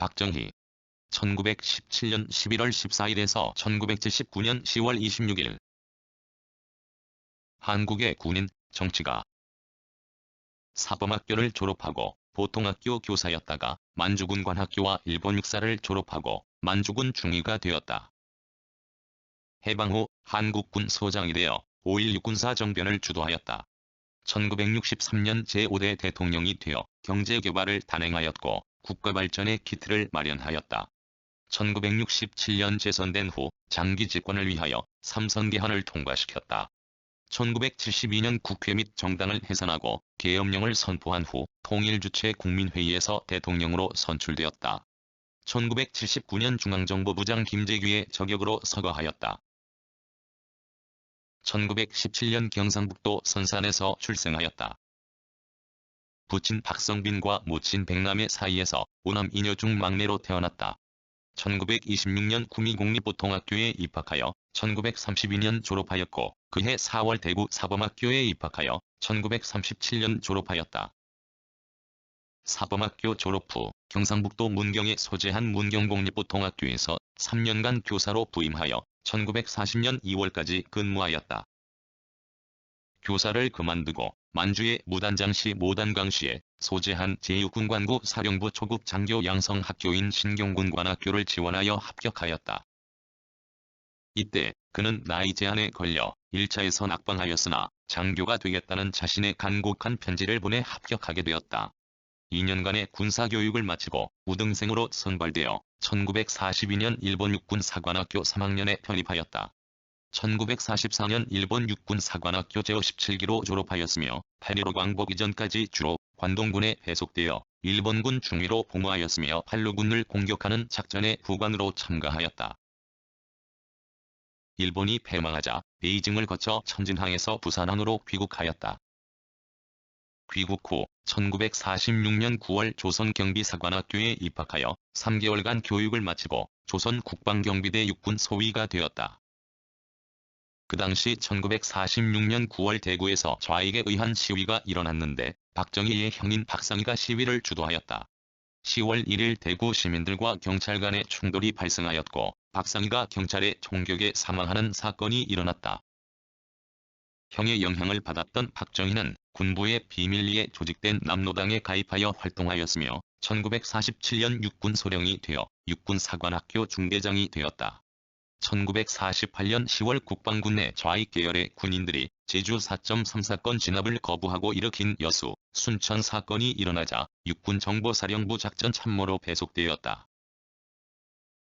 박정희 1917년 11월 14일에서 1979년 10월 26일 한국의 군인, 정치가 사범학교를 졸업하고 보통학교 교사였다가 만주군 관학교와 일본 육사를 졸업하고 만주군 중위가 되었다. 해방 후 한국군 소장이 되어 5.16 군사 정변을 주도하였다. 1963년 제5대 대통령이 되어 경제개발을 단행하였고 국가 발전의 기틀을 마련하였다. 1967년 재선된 후 장기 집권을 위하여 삼선 개헌을 통과시켰다. 1972년 국회 및 정당을 해산하고 계엄령을 선포한 후 통일주체 국민회의에서 대통령으로 선출되었다. 1979년 중앙정보부장 김재규의 저격으로 서거하였다. 1917년 경상북도 선산에서 출생하였다. 부친 박성빈과 모친 백남의 사이에서 오남 이녀 중 막내로 태어났다. 1926년 구미 공립보통학교에 입학하여 1932년 졸업하였고 그해 4월 대구 사범학교에 입학하여 1937년 졸업하였다. 사범학교 졸업 후 경상북도 문경에 소재한 문경공립보통학교에서 3년간 교사로 부임하여 1940년 2월까지 근무하였다. 교사를 그만두고 만주의 무단장시 모단강시에 소재한 제6군관구 사령부 초급 장교 양성학교인 신경군관학교를 지원하여 합격하였다. 이때 그는 나이 제한에 걸려 1차에서 낙방하였으나 장교가 되겠다는 자신의 간곡한 편지를 보내 합격하게 되었다. 2년간의 군사교육을 마치고 우등생으로 선발되어 1942년 일본 육군 사관학교 3학년에 편입하였다. 1944년 일본 육군 사관학교 제57기로 졸업하였으며 8.15 광복 이전까지 주로 관동군에 배속되어 일본군 중위로 복무하였으며 한루군을 공격하는 작전의 후관으로 참가하였다. 일본이 패망하자 베이징을 거쳐 천진항에서 부산항으로 귀국하였다. 귀국 후 1946년 9월 조선경비사관학교에 입학하여 3개월간 교육을 마치고 조선국방경비대 육군 소위가 되었다. 그 당시 1946년 9월 대구에서 좌익에 의한 시위가 일어났는데 박정희의 형인 박상희가 시위를 주도하였다. 10월 1일 대구 시민들과 경찰 간의 충돌이 발생하였고 박상희가 경찰의 총격에 사망하는 사건이 일어났다. 형의 영향을 받았던 박정희는 군부의 비밀리에 조직된 남노당에 가입하여 활동하였으며 1947년 육군 소령이 되어 육군 사관학교 중대장이 되었다. 1948년 10월 국방군 내 좌익 계열의 군인들이 제주 4.3 사건 진압을 거부하고 일으킨 여수, 순천 사건이 일어나자 육군 정보사령부 작전 참모로 배속되었다.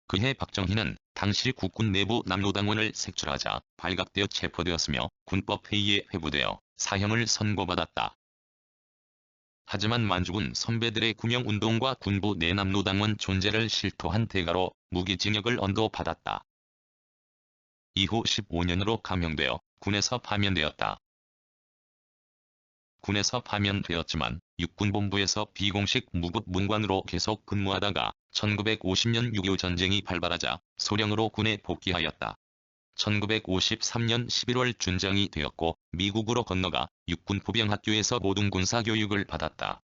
그해 박정희는 당시 국군 내부 남로당원을 색출하자 발각되어 체포되었으며 군법회의에 회부되어 사형을 선고받았다. 하지만 만주군 선배들의 구명운동과 군부 내남로당원 존재를 실토한 대가로 무기징역을 언도받았다. 이후 15년으로 감형되어 군에서 파면되었다. 군에서 파면되었지만 육군본부에서 비공식 무급 문관으로 계속 근무하다가 1950년 6.25 전쟁이 발발하자 소령으로 군에 복귀하였다. 1953년 11월 준장이 되었고 미국으로 건너가 육군 포병학교에서 모든 군사 교육을 받았다.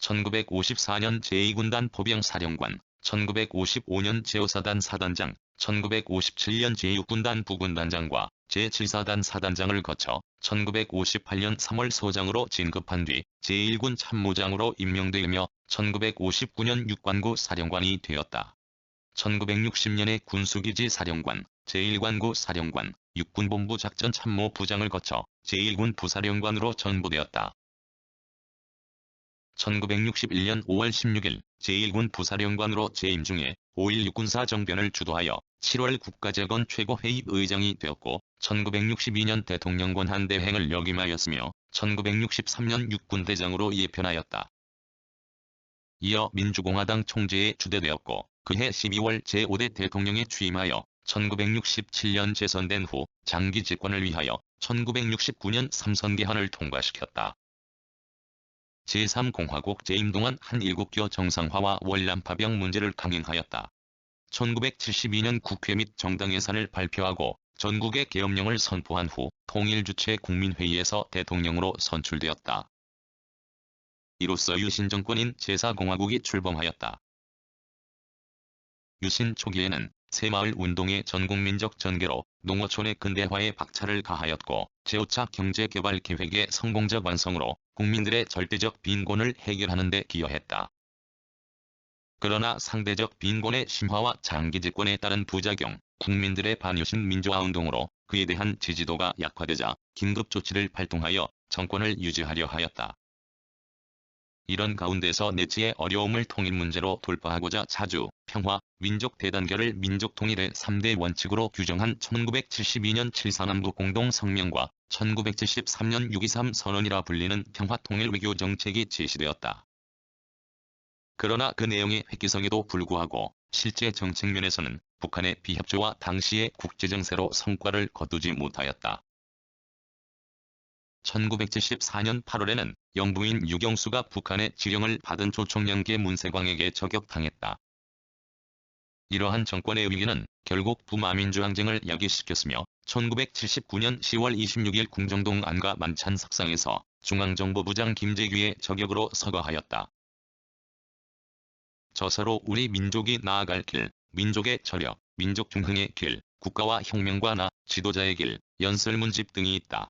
1954년 제2군단 포병사령관, 1955년 제5사단 사단장, 1957년 제6군단 부군단장과 제7사단 사단장을 거쳐 1958년 3월 소장으로 진급한 뒤 제1군 참모장으로 임명되며 1959년 육관구 사령관이 되었다. 1960년에 군수기지 사령관, 제1관구 사령관, 육군본부 작전 참모 부장을 거쳐 제1군 부사령관으로 전보되었다. 1961년 5월 16일 제1군 부사령관으로 재임 중에 5.16 군사 정변을 주도하여 7월 국가재건 최고회의 의장이 되었고 1962년 대통령 권한 대행을 역임하였으며 1963년 육군대장으로 예편하였다. 이어 민주공화당 총재에 주대되었고 그해 12월 제5대 대통령에 취임하여 1967년 재선된 후 장기 집권을 위하여 1969년 삼선 개헌을 통과시켰다. 제3공화국 재임 동안 한 7교 정상화와 월남파병 문제를 강행하였다. 1972년 국회 및 정당 예산을 발표하고 전국의 계엄령을 선포한 후 통일주체 국민회의에서 대통령으로 선출되었다. 이로써 유신 정권인 제4공화국이 출범하였다. 유신 초기에는 새마을 운동의 전국민적 전개로 농어촌의 근대화에 박차를 가하였고 제5차 경제개발 계획의 성공적 완성으로 국민들의 절대적 빈곤을 해결하는 데 기여했다. 그러나 상대적 빈곤의 심화와 장기 집권에 따른 부작용, 국민들의 반유신 민주화 운동으로 그에 대한 지지도가 약화되자 긴급 조치를 발동하여 정권을 유지하려 하였다. 이런 가운데서 내치의 어려움을 통일 문제로 돌파하고자 자주, 평화, 민족 대단결을 민족 통일의 3대 원칙으로 규정한 1972년 7.4남북 공동성명과 1973년 6.23 선언이라 불리는 평화통일 외교 정책이 제시되었다. 그러나 그 내용의 획기성에도 불구하고 실제 정책면에서는 북한의 비협조와 당시의 국제정세로 성과를 거두지 못하였다. 1974년 8월에는 영부인 유경수가 북한의 지령을 받은 조총련계 문세광에게 저격당했다. 이러한 정권의 위기는 결국 부마민주항쟁을 야기시켰으며 1979년 10월 26일 궁정동 안가 만찬 석상에서 중앙정보부장 김재규의 저격으로 서거하였다. 저서로 우리 민족이 나아갈 길, 민족의 저력, 민족 중흥의 길, 국가와 혁명과 나, 지도자의 길, 연설문집 등이 있다.